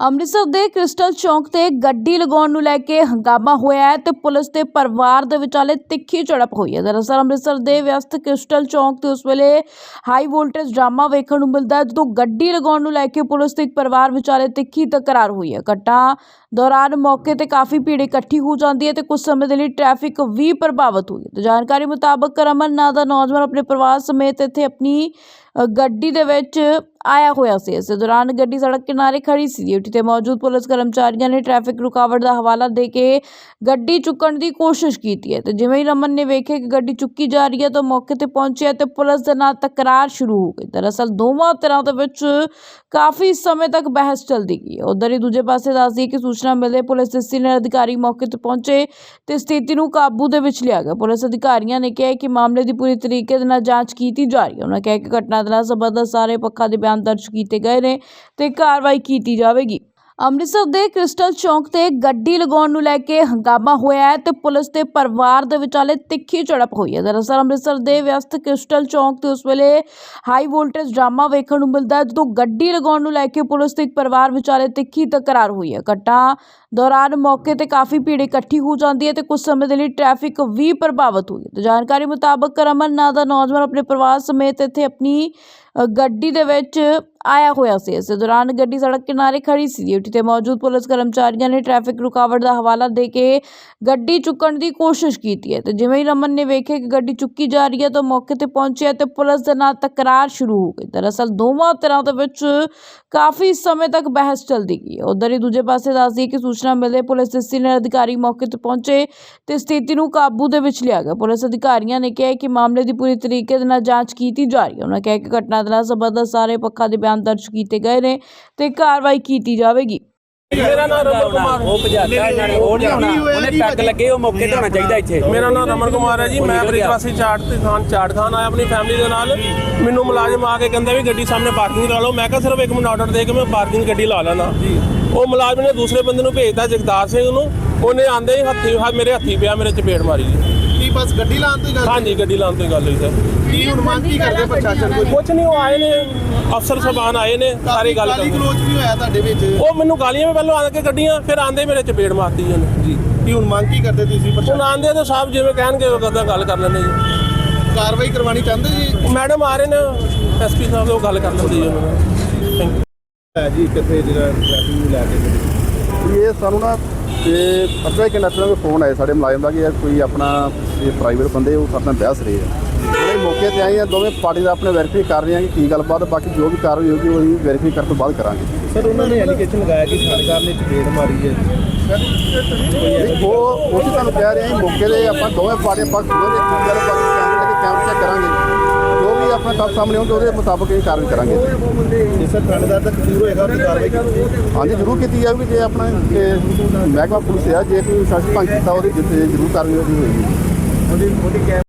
ਅੰਮ੍ਰਿਤਸਰ ਦੇ ਕ੍ਰਿਸਟਲ ਚੌਂਕ ਤੇ ਗੱਡੀ ਲਗਾਉਣ ਨੂੰ ਲੈ ਕੇ ਹੰਗਾਮਾ ਹੋਇਆ ਹੈ ਤੇ ਪੁਲਿਸ ਤੇ ਪਰਿਵਾਰ ਦੇ ਵਿਚਾਲੇ ਤਿੱਖੀ ਝੜਪ ਹੋਈ ਹੈ। ਦਰਅਸਲ ਅੰਮ੍ਰਿਤਸਰ ਦੇ ਵਿਅਸਤ ਕ੍ਰਿਸਟਲ ਚੌਂਕ ਤੇ ਉਸ ਵੇਲੇ ਹਾਈ ਵੋਲਟੇਜ ਡਰਾਮਾ ਵੇਖਣ ਨੂੰ ਮਿਲਦਾ ਹੈ, ਜਦੋਂ ਗੱਡੀ ਲਗਾਉਣ ਨੂੰ ਲੈ ਕੇ ਪੁਲਿਸ ਤੇ ਇੱਕ ਪਰਿਵਾਰ ਵਿਚਾਲੇ ਤਿੱਖੀ ਤਕਰਾਰ ਹੋਈ ਹੈ। ਘਟਨਾ ਦੌਰਾਨ ਮੌਕੇ ਤੇ ਕਾਫੀ ਭੀੜ ਇਕੱਠੀ ਹੋ ਜਾਂਦੀ ਹੈ ਤੇ ਕੁਝ ਸਮੇਂ ਦੇ ਲਈ ਟ੍ਰੈਫਿਕ ਵੀ ਪ੍ਰਭਾਵਿਤ ਹੋਈ ਹੈ। ਜਾਣਕਾਰੀ ਮੁਤਾਬਕ ਰਮਨ ਨਾਂ ਦਾ ਨੌਜਵਾਨ ਆਪਣੇ ਪਰਿਵਾਰ ਸਮੇਤ ਇੱਥੇ ਆਪਣੀ ਗੱਡੀ ਦੇ ਵਿੱਚ ਆਇਆ ਹੋਇਆ ਸੀ। ਇਸ ਦੌਰਾਨ ਗੱਡੀ ਸੜਕ ਕਿਨਾਰੇ ਖੜੀ ਸੀ। ਡਿਊਟੀ ਤੇ ਮੌਜੂਦ ਪੁਲਿਸ ਕਰਮਚਾਰੀਆਂ ਨੇ ਟ੍ਰੈਫਿਕ ਰੁਕਾਵਟ ਦਾ ਹਵਾਲਾ ਦੇ ਕੇ ਗੱਡੀ ਚੁੱਕਣ ਦੀ ਕੋਸ਼ਿਸ਼ ਕੀਤੀ ਹੈ। ਤੇ ਜਿਵੇਂ ਹੀ ਰਮਨ ਨੇ ਵੇਖਿਆ ਕਿ ਗੱਡੀ ਚੁੱਕੀ ਜਾ ਰਹੀ ਹੈ, ਤਾਂ ਮੌਕੇ ਤੇ ਪਹੁੰਚਿਆ ਤੇ ਪੁਲਿਸ ਦੇ ਨਾਲ ਤਕਰਾਰ ਸ਼ੁਰੂ ਹੋ ਗਈ। ਦਰਅਸਲ ਦੋਵਾਂ ਧਿਰਾਂ ਦੇ ਵਿੱਚ ਕਾਫੀ ਸਮੇਂ ਤੱਕ ਬਹਿਸ ਚੱਲਦੀ ਗਈ ਉਧਰ ਹੀ ਦੂਜੇ ਪਾਸੇ ਦੱਸਦੀ ਕਿ ਸੂਚਨਾ ਮਿਲਦੇ ਪੁਲਿਸ ਦੇ ਸੀਨੀਅਰ ਅਧਿਕਾਰੀ ਮੌਕੇ ਤੇ ਪਹੁੰਚੇ ਤੇ ਸਥਿਤੀ ਨੂੰ ਕਾਬੂ ਦੇ ਵਿੱਚ ਲਿਆ ਗਿਆ। ਪੁਲਿਸ ਅਧਿਕਾਰੀਆਂ ਨੇ ਕਿਹਾ ਕਿ ਮਾਮਲੇ ਦੀ ਪੂਰੀ ਤਰੀਕੇ ਦੇ ਨਾਲ ਜਾਂਚ ਕੀਤੀ ਜਾ ਰਹੀ ਹੈ। ਉਹਨਾਂ ਕਿਹਾ ਕਿ ਘਟਨਾ ਦੇ ਨਾਲ ਸੰਬੰਧਿਤ ਸਾਰੇ ਪੱਖਾਂ ਦੇ ਬਿਆਨ ਦਰਜ ਕੀਤੇ ਗਏ ਨੇ ਤੇ ਕਾਰਵਾਈ ਕੀਤੀ ਜਾਵੇਗੀ। ਅੰਮ੍ਰਿਤਸਰ ਦੇ ਕ੍ਰਿਸਟਲ ਚੌਂਕ ਤੇ ਗੱਡੀ ਲਗਾਉਣ ਨੂੰ ਲੈ ਕੇ ਹੰਗਾਮਾ ਹੋਇਆ ਹੈ ਤੇ ਪੁਲਿਸ ਤੇ ਪਰਿਵਾਰ ਦੇ ਵਿਚਾਲੇ ਤਿੱਖੀ ਝੜਪ ਹੋਈ ਹੈ। ਦਰਅਸਲ ਅੰਮ੍ਰਿਤਸਰ ਦੇ ਵਿਅਸਤ ਕ੍ਰਿਸਟਲ ਚੌਂਕ ਤੇ ਉਸ ਵੇਲੇ ਹਾਈ ਵੋਲਟੇਜ ਡਰਾਮਾ ਵੇਖਣ ਨੂੰ ਮਿਲਦਾ ਹੈ, ਜਦੋਂ ਗੱਡੀ ਲਗਾਉਣ ਨੂੰ ਲੈ ਕੇ ਪੁਲਿਸ ਤੇ ਇੱਕ ਪਰਿਵਾਰ ਵਿਚਾਲੇ ਤਿੱਖੀ ਤਕਰਾਰ ਹੋਈ ਹੈ। ਘਟਨਾ ਦੌਰਾਨ ਮੌਕੇ ਤੇ ਕਾਫੀ ਭੀੜ ਇਕੱਠੀ ਹੋ ਜਾਂਦੀ ਹੈ ਤੇ ਕੁਝ ਸਮੇਂ ਦੇ ਲਈ ਟ੍ਰੈਫਿਕ ਵੀ ਪ੍ਰਭਾਵਿਤ ਹੋਈ ਹੈ। ਜਾਣਕਾਰੀ ਮੁਤਾਬਕ ਰਮਨ ਨਾਂ ਦਾ ਨੌਜਵਾਨ ਆਪਣੇ ਪਰਿਵਾਰ ਸਮੇਤ ਇੱਥੇ ਆਪਣੀ ਗੱਡੀ ਦੇ ਵਿੱਚ ਆਇਆ ਹੋਇਆ ਸੀ। ਇਸ ਦੌਰਾਨ ਗੱਡੀ ਸੜਕ ਕਿਨਾਰੇ ਖੜੀ ਸੀ। ਡਿਊਟੀ ਤੇ ਮੌਜੂਦ ਪੁਲਿਸ ਕਰਮਚਾਰੀਆਂ ਨੇ ਟ੍ਰੈਫਿਕ ਰੁਕਾਵਟ ਦਾ ਹਵਾਲਾ ਦੇ ਕੇ ਗੱਡੀ ਚੁੱਕਣ ਦੀ ਕੋਸ਼ਿਸ਼ ਕੀਤੀ ਹੈ। ਤੇ ਜਿਵੇਂ ਹੀ ਰਮਨ ਨੇ ਵੇਖਿਆ ਕਿ ਗੱਡੀ ਚੁੱਕੀ ਜਾ ਰਹੀ ਹੈ, ਤਾਂ ਮੌਕੇ ਤੇ ਪਹੁੰਚਿਆ ਤੇ ਪੁਲਿਸ ਦੇ ਨਾਲ ਤਕਰਾਰ ਸ਼ੁਰੂ ਹੋ ਗਈ। ਦਰਅਸਲ ਦੋਵਾਂ ਧਿਰਾਂ ਦੇ ਵਿੱਚ ਕਾਫੀ ਸਮੇਂ ਤੱਕ ਬਹਿਸ ਚੱਲਦੀ ਗਈ ਉਧਰ ਹੀ ਦੂਜੇ ਪਾਸੇ ਦੱਸਦੀ ਕਿ ਸੂਚਨਾ ਮਿਲਦੇ ਪੁਲਿਸ ਦੇ ਸੀਨੀਅਰ ਅਧਿਕਾਰੀ ਮੌਕੇ ਤੇ ਪਹੁੰਚੇ ਤੇ ਸਥਿਤੀ ਨੂੰ ਕਾਬੂ ਦੇ ਵਿੱਚ ਲਿਆ ਗਿਆ। ਪੁਲਿਸ ਅਧਿਕਾਰੀਆਂ ਨੇ ਕਿਹਾ ਕਿ ਮਾਮਲੇ ਦੀ ਪੂਰੀ ਤਰੀਕੇ ਦੇ ਨਾਲ ਜਾਂਚ ਕੀਤੀ ਜਾ ਰਹੀ ਹੈ। ਉਹਨਾਂ ਕਿਹਾ ਕਿ ਘਟਨਾ ਨਾਲ ਸੰਬੰਧਿਤ ਸਾਰੇ ਪੱਖਾਂ ਦੇ ਬਿਆਨ ਦਰਜ ਕੀਤੇ ਗਏ ਨੇ ਤੇ ਕਾਰਵਾਈ ਕੀਤੀ ਜਾਵੇਗੀ। ਮੇਰਾ ਨਾਮ ਰਮਨ ਕੁਮਾਰ ਉਹ ਭਜਾਤਾ ਇਹਨਾਂ ਨੇ ਉਹ ਨਹੀਂ ਆਉਣਾ। ਉਹਨੇ ਪੈਗ ਲੱਗੇ ਉਹ ਮੌਕੇ ਤੇ ਹੋਣਾ ਚਾਹੀਦਾ ਇੱਥੇ। ਮੇਰਾ ਨਾਮ ਰਮਨ ਕੁਮਾਰ ਹੈ ਜੀ। ਮੈਂ ਬ੍ਰਿਜਵਾਸੀ ਚਾਟ ਤੇ ਖਾਨ ਚਾਟ ਖਾਨ ਆਇਆ ਆਪਣੀ ਫੈਮਿਲੀ ਦੇ ਨਾਲ। ਮੈਨੂੰ ਮੁਲਾਜ਼ਮ ਆ ਕੇ ਕਹਿੰਦਾ ਵੀ ਗੱਡੀ ਸਾਹਮਣੇ ਪਾਰਕਿੰਗ ਲਾ ਲਓ। ਮੈਂ ਕਿਹਾ ਸਿਰਫ ਇੱਕ ਮਿੰਟ ਆਰਡਰ ਦੇ ਕੇ ਮੈਂ ਪਾਰਕਿੰਗ ਗੱਡੀ ਲਾ ਲੈਣਾ ਉਹ ਮੁਲਾਜ਼ਮ ਨੇ ਦੂਸਰੇ ਬੰਦੇ ਨੂੰ ਭੇਜਤਾ ਜਗਦਾਰ ਸਿੰਘ ਨੂੰ। ਉਹਨੇ ਆਂਦੇ ਹੀ ਹੱਥੀ ਹਾ- ਮੇਰੇ ਹੱਥੀ ਪਿਆ ਮੇਰੇ ਚਪੇੜ ਮਾਰੀ। ਜੀ ਕੀ ਬਸ ਗੱਡੀ ਲਾਉਣ ਤੋਂ ਹੀ ਗੱਲ ਹਾਂਜੀ ਗੱਡੀ ਲਾਉਣ ਤੋਂ ਹੀ ਗੱਲ ਹੋਈ ਸਰ। ਕੀ ਹੁਣ ਮੰਗ ਕੀ ਕਰਦੇ ਪ੍ਰਸ਼ਾਸਨ ਕੋਲ? ਕੁਛ ਨਹੀਂ ਉਹ ਆਏ ਨੇ ਅਫਸਰ ਸਾਹਿਬਾਨ ਆਏ ਨੇ ਸਾਰੀ ਗੱਲ ਕਾਲੀ ਕਰ ਗਲੋਚ ਵੀ ਹੋਇਆ ਤੁਹਾਡੇ ਵਿੱਚ। ਉਹ ਮੈਨੂੰ ਗਾਲੀਆਂ ਵੀ ਪਹਿਲਾਂ ਆ ਕੇ ਗੱਡੀਆਂ ਫਿਰ ਆਂਦੇ ਮੇਰੇ ਚਪੇੜ ਮਾਰਤੀ ਜੀ ਜੀ। ਕੀ ਹੁਣ ਮੰਗ ਕੀ ਕਰਦੇ ਤੁਸੀਂ ਹੁਣ ਪ੍ਰਸ਼ਾਸਨ ਆਂਦੇ ਤਾਂ ਸਾਹਿਬ ਜਿਵੇਂ ਕਹਿਣਗੇ ਉਹ ਕਦਾਂ ਗੱਲ ਕਰ ਲੈਂਦੇ ਜੀ। ਕਾਰਵਾਈ ਕਰਵਾਉਣੀ ਚਾਹੁੰਦੇ ਜੀ? ਮੈਡਮ ਆ ਰਹੇ ਨੇ ਐਸਪੀ ਸਾਹਿਬ ਉਹ ਗੱਲ ਕਰ ਲੈਂਦੇ ਜੀ ਉਹਨਾਂ ਨਾਲ। ਥੈਂਕ ਯੂ ਹੈ ਜੀ ਕਿੱਥੇ ਜਿਹੜਾ ਟ੍ਰੈਫਿਕ ਨੂੰ ਲੈ ਕੇ ਇਹ ਸਾਨੂੰ ਨਾ ਤੇ ਅੱਧਾ ਇੱਕ ਨੈਟਵਰਕ ਦਾ ਫੋਨ ਆਇਆ ਸਾਡੇ ਮੁਲਾਜ਼ਮ ਦਾ ਕਿ ਯਾਰ ਕੋਈ ਆਪਣਾ ਇਹ ਪ੍ਰਾਈਵੇਟ ਬੰਦੇ ਉਹ ਆਪਣਾ ਬਹਿਸ ਰਹੇ ਆ। ਜਿਹੜੇ ਮੌਕੇ ਤੇ ਆਏ ਆ ਦੋਵੇਂ ਪਾਰਟੀ ਦਾ ਆਪਣੇ ਵੈਰੀਫਾਈ ਕਰ ਰਹੇ ਆ ਕਿ ਕੀ ਗੱਲਬਾਤ ਬਾਕੀ ਜੋ ਵੀ ਕਾਰਵਾਈ ਹੋਊਗੀ ਉਹ ਵੈਰੀਫਾਈ ਕਰਨ ਤੋਂ ਬਾਅਦ ਕਰਾਂਗੇ। ਸਰ ਉਹਨਾਂ ਨੇ ਐਲੀਗੇਸ਼ਨ ਲਗਾਇਆ ਕਿ ਥਾਣੇਦਾਰ ਨੇ ਚਪੇੜ ਮਾਰੀ ਹੈ। ਉਹ ਉਹ ਤੁਹਾਨੂੰ ਕਹਿ ਰਹੇ ਆ ਮੌਕੇ ਦੇ ਆਪਾਂ ਦੋਵੇਂ ਪਾਰਟੀਆਂ ਪੱਖ ਦੋਵੇਂ ਕੀ ਗੱਲਬਾਤ ਕੈਮਰੇ ਕੇ ਕੈਮਰੇ ਚੈੱਕ ਕਰਾਂਗੇ। ਆਪਣਾ ਤੱਥ ਸਾਹਮਣੇ ਆਉਂਦੇ ਉਹਦੇ ਮੁਤਾਬਕ ਇਹ ਕਾਰਵਾਈ ਕਰਾਂਗੇ। ਜੇ ਸਰ ਥਾਣੇਦਾਰ ਦਾ ਕਸੂਰ ਹੋਏਗਾ ਉਹਦੀ ਕਾਰਵਾਈ ਕੀਤੀ ਹਾਂਜੀ ਜ਼ਰੂਰ ਕੀਤੀ ਜਾਊਗੀ ਜੇ ਆਪਣਾ ਮਹਿਕਮਾ ਪੁਲਿਸ ਆ ਜੇ ਕੋਈ ਸ਼ਾਸਨ ਭੰਗ ਕੀਤਾ ਉਹਦੀ ਜਿੱਥੇ ਜ਼ਰੂਰ ਕਾਰਵਾਈ ਹੋਏਗੀ। ਉਹਦੀ ਉਹਦੀ